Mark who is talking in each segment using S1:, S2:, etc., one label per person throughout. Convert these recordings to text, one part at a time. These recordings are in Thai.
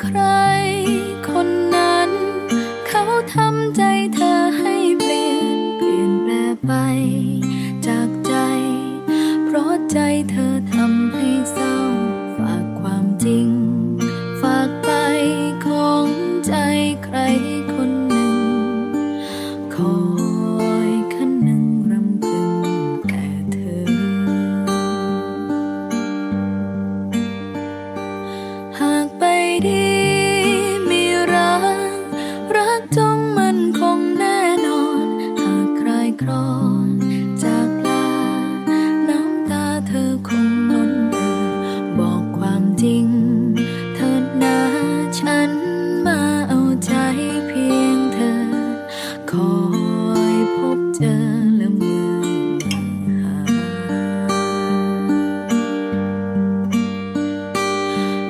S1: ใคร คนนั้น เขาทำใจเธอให้เปลี่ยนเปลี่ยนแปลไป จากใจ เพราะใจเธอทำให้เศร้า ฝากความจริง ฝากไปของใจใคร คอยพบเจอและเมื่อหา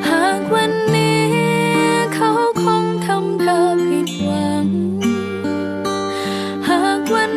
S1: หากวันนี้เขาคงทำเธอผิดหวัง หากวัน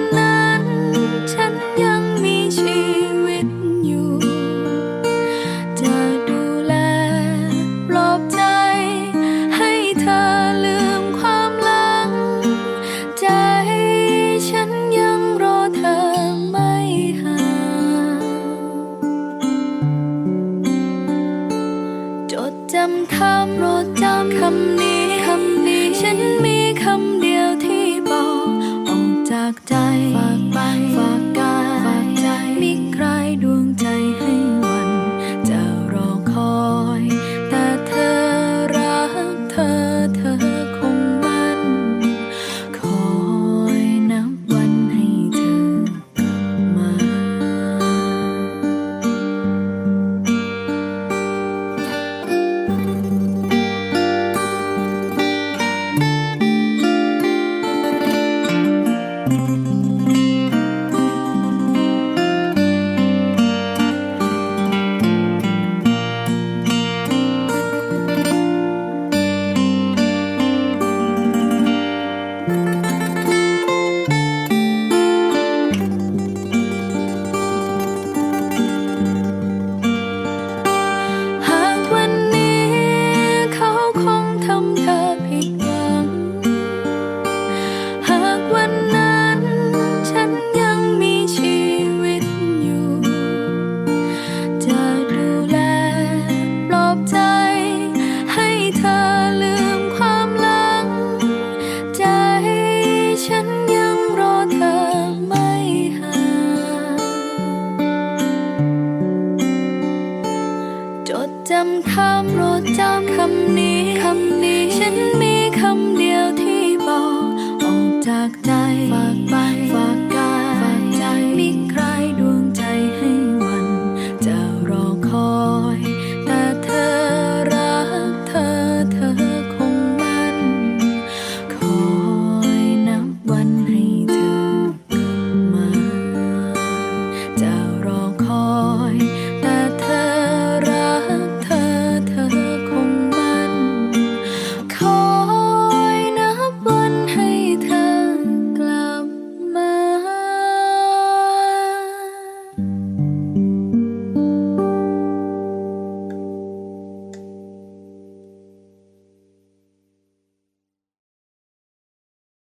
S1: ข้ามโปรดจำคำนี้คำ